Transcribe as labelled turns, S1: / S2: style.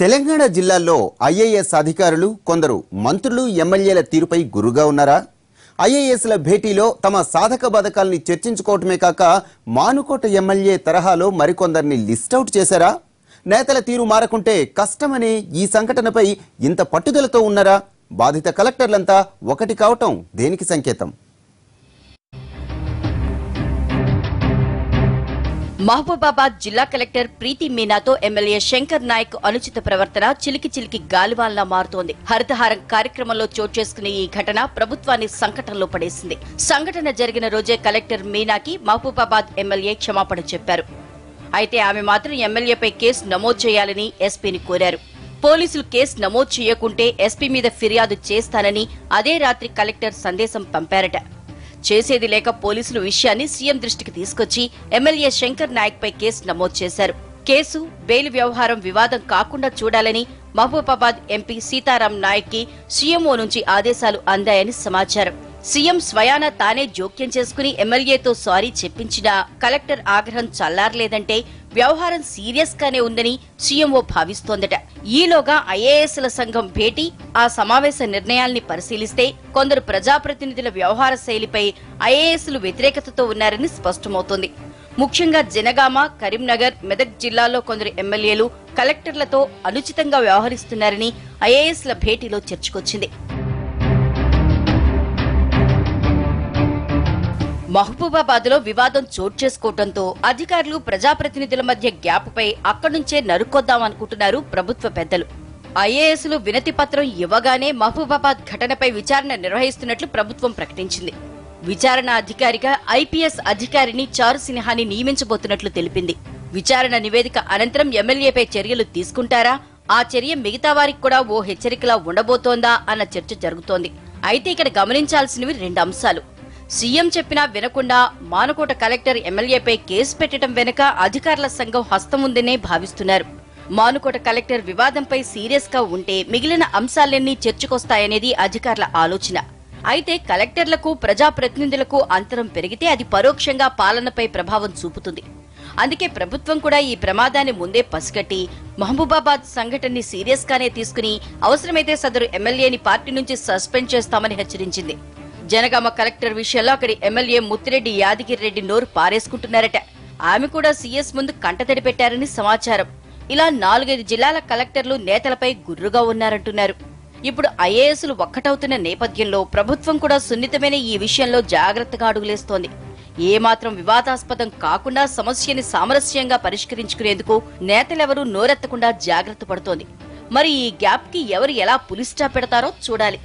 S1: తెలంగాణ జిల్లాల్లో ఐఏఎస్ అధికారులు కొందరు మంత్రులు ఎమ్మెల్యేల తీరుపై గురుగా ఉన్నారా? ఐఏఎస్ల భేటీలో తమ సాధక బాధకాల్ని చర్చించుకోవటమే కాక మానుకోట ఎమ్మెల్యే తరహాలో మరికొందరిని లిస్టౌట్ చేశారా? నేతల తీరు మారకుంటే కష్టమనే ఈ సంఘటనపై ఇంత పట్టుదలతో ఉన్నారా? బాధిత కలెక్టర్లంతా ఒకటి కావటం దేనికి సంకేతం?
S2: మహబూబాబాద్ జిల్లా కలెక్టర్ ప్రీతి మీనాతో ఎమ్మెల్యే శంకర్ నాయక్ అనుచిత ప్రవర్తన చిలికి చిలికి గాలివాల్లా మారుతోంది. హరితహారం కార్యక్రమంలో చోటు చేసుకునే ఈ ఘటన ప్రభుత్వాన్ని సంకటంలో పడేసింది. సంఘటన జరిగిన రోజే కలెక్టర్ మీనాకి మహబూబాబాద్ ఎమ్మెల్యే క్షమాపణ చెప్పారు. అయితే ఆమె మాత్రం ఎమ్మెల్యేపై కేసు నమోదు చేయాలని ఎస్పీని కోరారు. పోలీసులు కేసు నమోదు చేయకుంటే ఎస్పీ మీద ఫిర్యాదు చేస్తానని అదే రాత్రి కలెక్టర్ సందేశం పంపారట. చేసేది లేక పోలీసులు విషయాన్ని సీఎం దృష్టికి తీసుకొచ్చి ఎమ్మెల్యే శంకర్ నాయక్ పై కేసు నమోదు చేశారు. కేసు బెయిల్ వ్యవహారం వివాదం కాకుండా చూడాలని మహబూబాబాద్ ఎంపీ సీతారాం నాయక్కి సీఎంఓ నుంచి ఆదేశాలు అందాయని సమాచారం. సీఎం స్వయాన తానే జోక్యం చేసుకుని ఎమ్మెల్యేతో సారీ చెప్పించినా కలెక్టర్ ఆగ్రహం చల్లారలేదంటే వ్యవహారం సీరియస్ గానే ఉందని సీఎంఓ భావిస్తోందట. ఈలోగా ఐఏఎస్ల సంఘం భేటీ ఆ సమావేశ నిర్ణయాల్ని పరిశీలిస్తే కొందరు ప్రజాప్రతినిధుల వ్యవహార శైలిపై ఐఏఎస్లు వ్యతిరేకతతో ఉన్నారని స్పష్టమవుతోంది. ముఖ్యంగా జనగామ కరీంనగర్ మెదక్ జిల్లాల్లో కొందరు ఎమ్మెల్యేలు కలెక్టర్లతో అనుచితంగా వ్యవహరిస్తున్నారని ఐఏఎస్ల భేటీలో చర్చకొచ్చింది. మహబూబాబాద్లో వివాదం చోటు చేసుకోవడంతో అధికారులు ప్రజాప్రతినిధుల మధ్య గ్యాప్ పై అక్కడి నుంచే నరుక్కొద్దామనుకుంటున్నారు ప్రభుత్వ పెద్దలు. ఐఏఎస్లు వినతి పత్రం ఇవ్వగానే మహబూబాబాద్ ఘటనపై విచారణ నిర్వహిస్తున్నట్లు ప్రభుత్వం ప్రకటించింది. విచారణ అధికారిగా ఐపీఎస్ అధికారిని చారు సిన్హాని నియమించబోతున్నట్లు తెలిపింది. విచారణ నివేదిక అనంతరం ఎమ్మెల్యేపై చర్యలు తీసుకుంటారా? ఆ చర్య మిగతా వారికి కూడా ఓ హెచ్చరికలా ఉండబోతోందా? అన్న చర్చ జరుగుతోంది. అయితే ఇక్కడ గమనించాల్సినవి రెండు అంశాలు. సీఎం చెప్పినా వినకుండా మానుకోట కలెక్టర్ ఎమ్మెల్యేపై కేసు పెట్టడం వెనుక అధికారుల సంఘం హస్తం ఉందనే భావిస్తున్నారు. మానుకోట కలెక్టర్ వివాదంపై సీరియస్గా ఉంటే మిగిలిన అంశాలన్నీ చర్చకొస్తాయనేది అధికారుల ఆలోచన. అయితే కలెక్టర్లకు ప్రజాప్రతినిధులకు అంతరం పెరిగితే అది పరోక్షంగా పాలనపై ప్రభావం చూపుతుంది. అందుకే ప్రభుత్వం కూడా ఈ ప్రమాదాన్ని ముందే పసిగట్టి మహబూబాబాద్ సంఘటనని సీరియస్ గానే తీసుకుని అవసరమైతే సదరు ఎమ్మెల్యేని పార్టీ నుంచి సస్పెండ్ చేస్తామని హెచ్చరించింది. జనగామ కలెక్టర్ విషయంలో అక్కడి ఎమ్మెల్యే ముత్తిరెడ్డి యాదగిరి రెడ్డి నోరు పారేసుకుంటున్నారట. ఆమె కూడా సీఎస్ ముందు కంటతడి పెట్టారని సమాచారం. ఇలా నాలుగైదు జిల్లాల కలెక్టర్లు నేతలపై గుర్రుగా ఉన్నారంటున్నారు. ఇప్పుడు ఐఏఎస్లు ఒక్కటవుతున్న నేపథ్యంలో ప్రభుత్వం కూడా సున్నితమైన ఈ విషయంలో జాగ్రత్తగా అడుగులేస్తోంది. ఏమాత్రం వివాదాస్పదం కాకుండా సమస్యని సామరస్యంగా పరిష్కరించుకునేందుకు నేతలెవరూ నోరెత్తకుండా జాగ్రత్త పడుతోంది. మరి ఈ గ్యాప్కి ఎవరు ఎలా పులిస్టా పెడతారో చూడాలి.